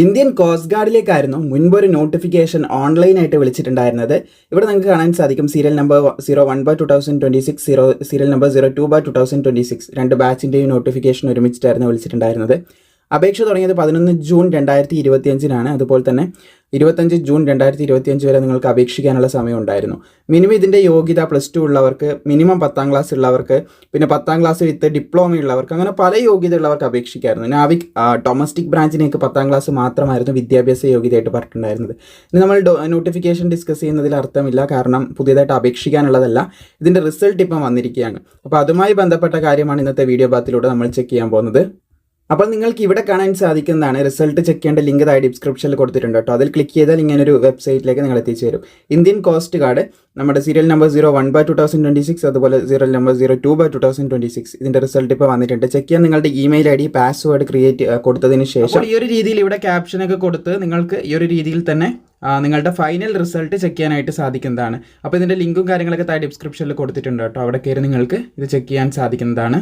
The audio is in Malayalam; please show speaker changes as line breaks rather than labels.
ഇന്ത്യൻ കോസ്റ്റ് ഗാർഡിലേക്കായിരുന്നു മുൻപ് ഒരു നോട്ടിഫിക്കേഷൻ ഓൺലൈനായിട്ട് വിളിച്ചിട്ടുണ്ടായിരുന്നത്. ഇവിടെ നിങ്ങൾക്ക് കാണാൻ സാധിക്കും serial number zero one by two thousand twenty six zero serial number zero two by two thousand twenty six രണ്ട് ബാച്ചിന്റെയും നോട്ടിഫിക്കേഷൻ ഒരുമിച്ചിട്ടായിരുന്നു വിളിച്ചിട്ടുണ്ടായിരുന്നത്. അപേക്ഷ തുടങ്ങിയത് പതിനൊന്ന് ജൂൺ രണ്ടായിരത്തി ഇരുപത്തിയഞ്ചിനാണ് അതുപോലെ തന്നെ ഇരുപത്തഞ്ച് ജൂൺ രണ്ടായിരത്തി ഇരുപത്തിയഞ്ച് വരെ നിങ്ങൾക്ക് അപേക്ഷിക്കാനുള്ള സമയം ഉണ്ടായിരുന്നു മിനിമം ഇതിന്റെ യോഗ്യത പ്ലസ് ടു ഉള്ളവർക്ക് മിനിമം പത്താം ക്ലാസ് ഉള്ളവർക്ക് പിന്നെ പത്താം ക്ലാസ് വിത്ത് ഡിപ്ലോമ ഉള്ളവർക്ക് അങ്ങനെ പല യോഗ്യത ഉള്ളവർക്ക് അപേക്ഷിക്കായിരുന്നു. നാവിക് ഡൊമസ്റ്റിക് ബ്രാഞ്ചിനേക്ക് പത്താം ക്ലാസ് മാത്രമായിരുന്നു വിദ്യാഭ്യാസ യോഗ്യതയായിട്ട് പറഞ്ഞിട്ടുണ്ടായിരുന്നത്. ഇനി നമ്മൾ നോട്ടിഫിക്കേഷൻ ഡിസ്കസ് ചെയ്യുന്നതിൽ അർത്ഥമില്ല കാരണം പുതിയതായിട്ട് അപേക്ഷിക്കാനുള്ളതല്ല. ഇതിന്റെ റിസൾട്ട് ഇപ്പം വന്നിരിക്കുകയാണ്. അപ്പോൾ അതുമായി ബന്ധപ്പെട്ട കാര്യമാണ് ഇന്നത്തെ വീഡിയോ ബാത്തിലൂടെ നമ്മൾ ചെക്ക് ചെയ്യാൻ പോകുന്നത്. അപ്പോൾ നിങ്ങൾക്ക് ഇവിടെ കാണാൻ സാധിക്കുന്നതാണ്. റിസൾട്ട് ചെക്ക് ചെയ്യേണ്ട ലിങ്ക് താഴെ ഡിസ്ക്രിപ്ഷനിൽ കൊടുത്തിട്ടുണ്ട് കേട്ടോ. അതിൽ ക്ലിക്ക് ചെയ്താൽ ഇങ്ങനെ ഒരു വെബ്സൈറ്റിലേക്ക് നിങ്ങൾ എത്തിച്ചു എത്തിച്ചേരും ഇന്ത്യൻ കോസ്റ്റ് കാർഡ് നമ്മുടെ serial number zero one by two thousand twenty six അതുപോലെ serial number zero two by two thousand twenty six ഇതിന്റെ റിസൾട്ട് ഇപ്പോൾ വന്നിട്ടുണ്ട്. ചെക്ക് ചെയ്യാൻ നിങ്ങളുടെ email I D password create കൊടുത്തതിന് ശേഷം ഈ ഒരു രീതിയിൽ ഇവിടെ ക്യാപ്ഷനൊക്കെ കൊടുത്ത് നിങ്ങൾക്ക് ഈ ഒരു രീതിയിൽ തന്നെ നിങ്ങളുടെ ഫൈനൽ റിസൾട്ട് ചെക്ക് ചെയ്യാനായിട്ട് സാധിക്കുന്നതാണ്. അപ്പോൾ ഇതിന്റെ ലിങ്കും കാര്യങ്ങളൊക്കെ താഴെ ഡിസ്ക്രിപ്ഷനിൽ കൊടുത്തിട്ടുണ്ട് കേട്ടോ. അവിടെ കയറി നിങ്ങൾക്ക് ഇത് ചെക്ക് ചെയ്യാൻ സാധിക്കുന്നതാണ്.